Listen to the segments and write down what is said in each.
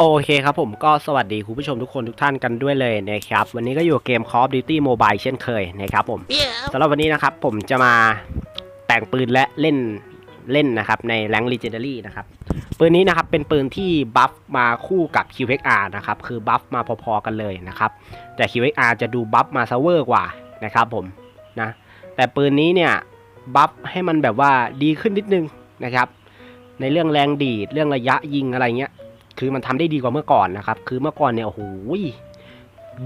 โอเคครับผมก็สวัสดีคุณผู้ชมทุกคนทุกท่านกันด้วยเลยนะครับ วันนี้ก็อยู่กับเกม Call of Duty Mobile เช่นเคยนะครับผมสำหรับวันนี้นะครับผมจะมาแต่งปืนและเล่นเล่นนะครับในแรง Legendary นะครับปืนนี้นะครับเป็นปืนที่บัฟมาคู่กับ QXR นะครับคือบัฟมาพอๆกันเลยนะครับแต่ QXR จะดูบัฟมาเซเวอร์กว่านะครับผมนะแต่ปืนนี้เนี่ยบัฟให้มันแบบว่าดีขึ้นนิดนึงนะครับในเรื่องแรงดีดเรื่องระยะยิงอะไรเงี้ย คือมันทำได้ดีกว่าเมื่อก่อนนะครับ คือเมื่อก่อนเนี่ยโอ้โห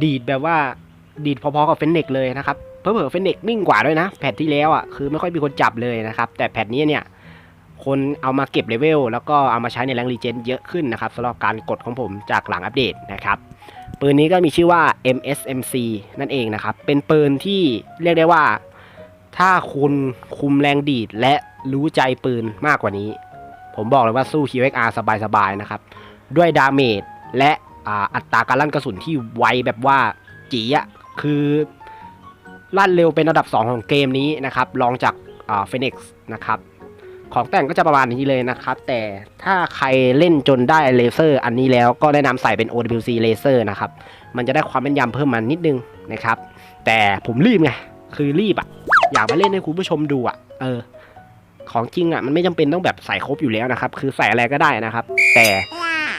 ดีดแบบว่าดีดพอๆกับเฟนเน็กเลยนะครับเพิ่มเเฟนเน็กนิ่งกว่าด้วยนะแพทที่แล้วอะคือไม่ค่อยมีคนจับเลยนะครับ แต่แพทนี้เนี่ยคนเอามาเก็บเลเวลแล้วก็เอามาใช้ในแรงรีเจนเยอะขึ้นนะครับสำหรับการกดของผมจากหลังอัปเดตนะครับปืนนี้ก็มีชื่อว่า MSMC นั่นเองนะครับ เป็นปืนที่เรียกได้ว่า ถ้าคุณคุมแรงดีดและรู้ใจปืนมากกว่านี้ ผมบอกเลยว่าสู้ QXR สบายๆนะครับ ด้วยดาเมจและอ,อัตราการลั่นกระสุนที่ไวแบบว่าจีอะคือลั่นเร็วเป็นระดับ 2 ของเกมนี้นะครับรองจากเฟนิกซ์นะครับของแต่งก็จะประมาณนี้เลยนะครับ แต่ถ้าใครเล่นจนได้เลเซอร์ อันนี้แล้วก็แนะนำใส่เป็น OWC เลเซอร์นะครับ มันจะได้ความแม่นยำเพิ่มมานิดนึงนะครับ แต่ผมรีบไง คือรีบอะอยากมาเล่นให้คุณผู้ชมดูอะเออ ของจริงอะมันไม่จำเป็นต้องแบบใส่ครบอยู่แล้วนะครับ คือใส่อะไรก็ได้นะครับ แต่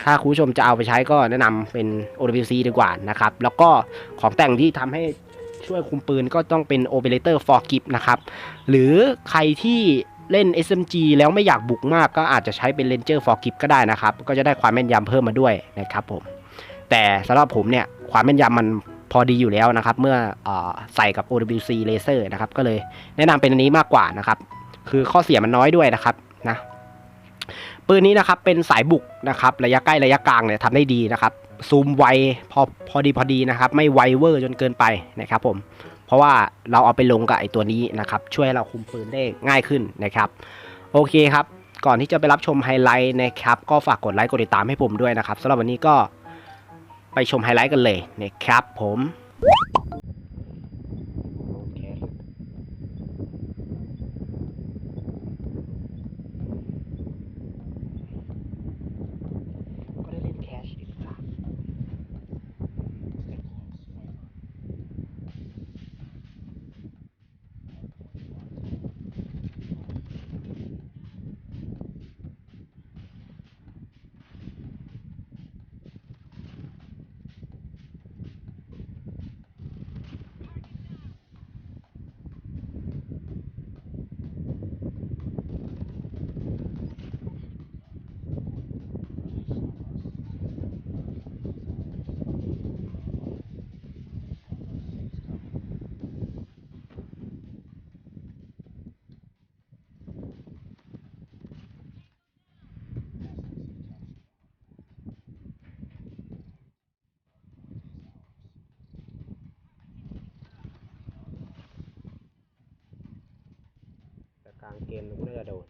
ถ้าคุณผู้ชมจะเอาไปใช้ก็แนะนำเป็น OWC ดีกว่านะครับ แล้วก็ของแต่งที่ทำให้ช่วยคุมปืนก็ต้องเป็น Operator for Grip นะครับ หรือใครที่เล่น SMG แล้วไม่อยากบุกมากก็อาจจะใช้เป็น Ranger for Grip ก็ได้นะครับ ก็จะได้ความแม่นยำเพิ่มมาด้วยนะครับผม แต่สำหรับผมเนี่ยความแม่นยำมันพอดีอยู่แล้วนะครับ เมื่อออใส่กับ OWC Laser นะครับ ก็เลยแนะนำเป็นอันนี้มากกว่านะครับ คือข้อเสียมันน้อยด้วยนะครับนะ ปืนนี้นะครับเป็นสายบุกนะครับระยะใกล้ระยะกลางเนี่ยทำได้ดีนะครับซูมไวพอพอดีพอดีนะครับ ไม่ไวเวอร์จนเกินไปนะครับผมเพราะว่าเราเอาไปลงกับไอตัวนี้นะครับช่วยเราคุมปืนได้ง่ายขึ้นนะครับ โอเคครับ ก่อนที่จะไปรับชมไฮไลท์นะครับ ก็ฝากกดไลค์กดติดตามให้ผมด้วยนะครับสำหรับวันนี้ก็ไปชมไฮไลท์กันเลยนะครับผมโอเค ก็ได้เล่นแคชอีกครับแต่ กลางเกมมันก็น่าจะโดน